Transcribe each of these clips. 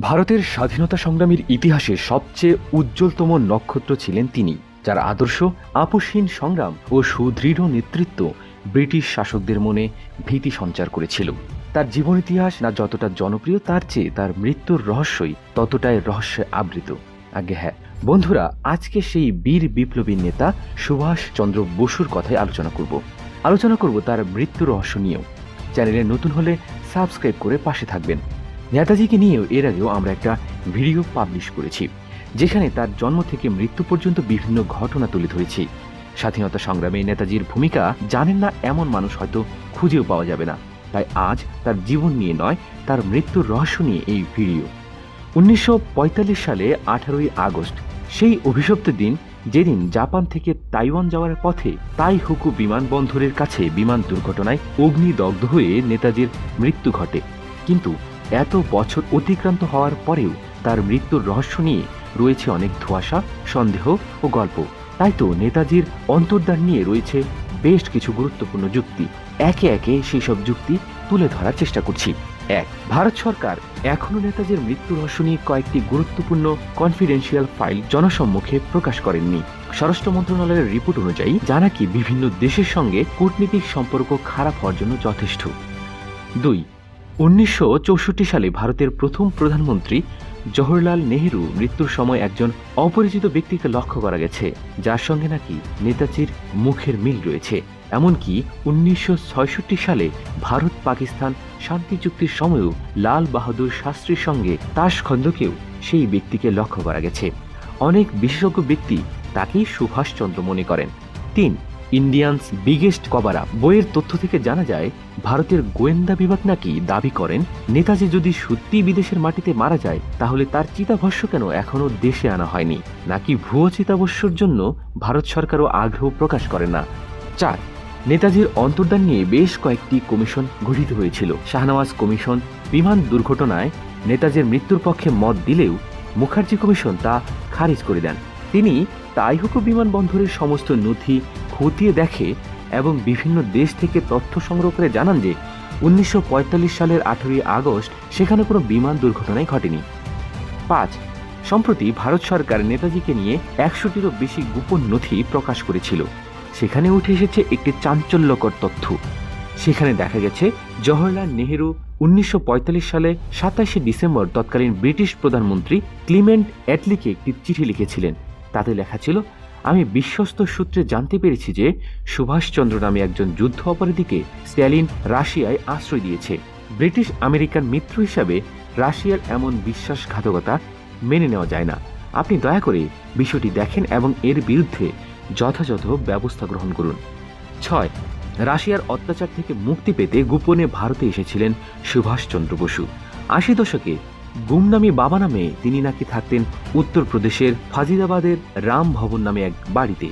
ভারতের স্বাধীনতা সংগ্রামীর ইতিহাসে সবচেয়ে উজ্জ্বলতম নক্ষত্র ছিলেন তিনি, যার আদর্শ, আপোষহীন সংগ্রাম ও সুদৃঢ় নেতৃত্ব ব্রিটিশ শাসকদের মনে ভীতি সঞ্চার করেছিল। তার জীবন ইতিহাস না যতটা জনপ্রিয়, তার চেয়ে তার মৃত্যুর রহস্যই ততটাই রহস্যে আবৃত। আগে হ্যাঁ বন্ধুরা, আজকে সেই বীর বিপ্লবী নেতা সুভাষ চন্দ্র বসুর কথাই আলোচনা করব। আলোচনা করব তার মৃত্যু রহস্য নিয়েও। চ্যানেলে নতুন হলে সাবস্ক্রাইব করে পাশে থাকবেন। নেতাজিকে নিয়েও এর আগেও আমরা একটা ভিডিও পাবলিশ করেছি, যেখানে তার জন্ম থেকে মৃত্যু পর্যন্ত বিভিন্ন ঘটনা তুলে ধরেছি। স্বাধীনতা সংগ্রামে নেতাজির ভূমিকা জানেন না এমন মানুষ হয়তো খুঁজেও পাওয়া যাবে না। তাই আজ তার জীবন নিয়ে নয়, তার মৃত্যুর রহস্য নিয়ে এই ভিডিও। উনিশশো পঁয়তাল্লিশ সালে আঠারোই আগস্ট, সেই অভিশপ্ত দিন যেদিন জাপান থেকে তাইওয়ান যাওয়ার পথে তাই হুকু বিমানবন্দরের কাছে বিমান দুর্ঘটনায় অগ্নিদগ্ধ হয়ে নেতাজির মৃত্যু ঘটে। কিন্তু এত বছর অতিক্রান্ত হওয়ার পরেও তার মৃত্যুর রহস্য নিয়ে রয়েছে অনেক ধোঁয়াশা, সন্দেহ ও গল্প। তাই তো নেতাজির অন্তর্দান নিয়ে রয়েছে বেশ কিছু গুরুত্বপূর্ণ যুক্তি। একে একে সেই সব যুক্তি তুলে ধরার চেষ্টা করছি। এক, ভারত সরকার এখনও নেতাজির মৃত্যু রহস্য নিয়ে কয়েকটি গুরুত্বপূর্ণ কনফিডেন্সিয়াল ফাইল জনসম্মুখে প্রকাশ করেননি। স্বরাষ্ট্র মন্ত্রণালয়ের রিপোর্ট অনুযায়ী যা নাকি বিভিন্ন দেশের সঙ্গে কূটনীতিক সম্পর্ক খারাপ হওয়ার জন্য যথেষ্ট। দুই উনিশশো চৌষট্টি সালে ভারতের প্রথম প্রধানমন্ত্রী জওহরলাল নেহেরু মৃত্যুর সময় একজন অপরিচিত ব্যক্তিকে লক্ষ্য করা গেছে, যার সঙ্গে নাকি নেতাজির মুখের মিল রয়েছে। এমনকি উনিশশো সালে ভারত পাকিস্তান শান্তি চুক্তির সময়ও লাল বাহাদুর শাস্ত্রীর সঙ্গে তাসখন্দকেও সেই ব্যক্তিকে লক্ষ্য করা গেছে। অনেক বিশেষজ্ঞ ব্যক্তি তাকেই সুভাষচন্দ্র মনে করেন। তিন ইন্ডিয়ানস বিগেস্ট কভার আপ বইয়ের তথ্য থেকে জানা যায়, ভারতের গোয়েন্দা বিভাগ নাকি দাবি করেন, নেতাজি যদি সত্যি বিদেশের মাটিতে মারা যায়, তাহলে তার চিতাভস্য কেন এখনও দেশে আনা হয়নি? নাকি ভুয়ো চিতাভস্যর জন্য ভারত সরকারও আগ্রহ প্রকাশ করে না? চার, নেতাজির অন্তর্দান নিয়ে বেশ কয়েকটি কমিশন গঠিত হয়েছিল। শাহনওয়াজ কমিশন বিমান দুর্ঘটনায় নেতাজির মৃত্যুর পক্ষে মত দিলেও মুখার্জি কমিশন তা খারিজ করে দেন। তিনি তাইহুকু বিমানবন্দরের সমস্ত নথি খতিয়ে দেখে এবং বিভিন্ন দেশ থেকে তথ্য সংগ্রহ করে জানান যে উনিশশো পঁয়তাল্লিশ সালের আঠেরোই আগস্ট সেখানে কোনো বিমান দুর্ঘটনাই ঘটেনি। পাঁচ, সম্প্রতি ভারত সরকার নেতাজিকে নিয়ে একশোটিরও বেশি গোপন নথি প্রকাশ করেছিল। সেখানে উঠে এসেছে একটি চাঞ্চল্যকর তথ্য। সেখানে দেখা গেছে, জওহরলাল নেহেরু উনিশশো পঁয়তাল্লিশ সালে সাতাশে ডিসেম্বর তৎকালীন ব্রিটিশ প্রধানমন্ত্রী ক্লিমেন্ট অ্যাটলিকে একটি চিঠি লিখেছিলেন। তাতে লেখা ছিল, আমি বিশ্বস্ত সূত্রে জানতে পেরেছি যে সুভাষচন্দ্র নামে একজন যুদ্ধ অপরাধীকে স্ট্যালিন রাশিয়ায় আশ্রয় দিয়েছে। ব্রিটিশ আমেরিকান মিত্র হিসাবে রাশিয়ার এমন বিশ্বাসঘাতকতা মেনে নেওয়া যায় না। আপনি দয়া করে বিষয়টি দেখেন এবং এর বিরুদ্ধে যথাযথ ব্যবস্থা গ্রহণ করুন। ছয়, রাশিয়ার অত্যাচার থেকে মুক্তি পেতে গোপনে ভারতে এসেছিলেন সুভাষচন্দ্র বসু। আশি দশকে গুমনামি বাবা নামে তিনি নাকি থাকতেন উত্তরপ্রদেশের ফাজিদাবাদের রাম ভবন নামে এক বাড়িতে,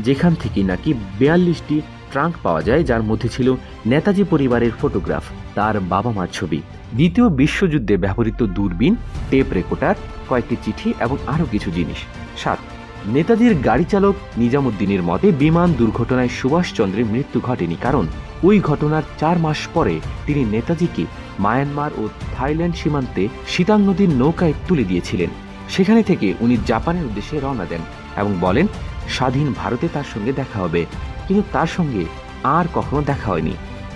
যেখান থেকে নাকি বিয়াল্লিশটি ট্রাঙ্ক পাওয়া যায়, যার মধ্যে ছিল নেতাজি পরিবারের ফটোগ্রাফ, তার বাবা মার ছবি। দ্বিতীয় বিশ্বযুদ্ধে ব্যবহৃত দূরবীন, টেপ রেকর্ডার, কয়েকটি চিঠি এবং আরও কিছু জিনিস। সাত নেতাজির গাড়ি চালক নিজামুদ্দিনের মতে, বিমান দুর্ঘটনায় সুভাষচন্দ্রের মৃত্যু ঘটেনি কারণ ওই ঘটনার চার মাস পরে তিনি নেতাজিকে মায়ানমার ও থাইল্যান্ড সীমান্তে শীতাং নদীর নৌকায় তুলে দিয়েছিলেন। সেখানে থেকে উনি জাপানের উদ্দেশ্যে রওনা দেন এবং বলেন, স্বাধীন ভারতে তার সঙ্গে দেখা হবে। কিন্তু তার সঙ্গে আর কখনো দেখা হয়নি।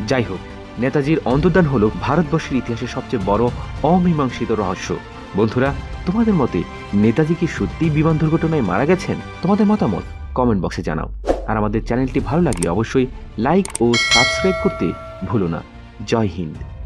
যাই হোক, নেতাজির অন্তর্দান হল ভারতবর্ষের ইতিহাসে সবচেয়ে বড় অমীমাংসিত রহস্য। বন্ধুরা, তোমাদের মতে নেতাজি কি সত্যি বিমান দুর্ঘটনায় মারা গেছেন? তোমাদের মতামত কমেন্ট বক্সে জানাও। আর আমাদের চ্যানেলটি ভালো লাগলে অবশ্যই লাইক ও সাবস্ক্রাইব করতে ভুলো না। জয় হিন্দ।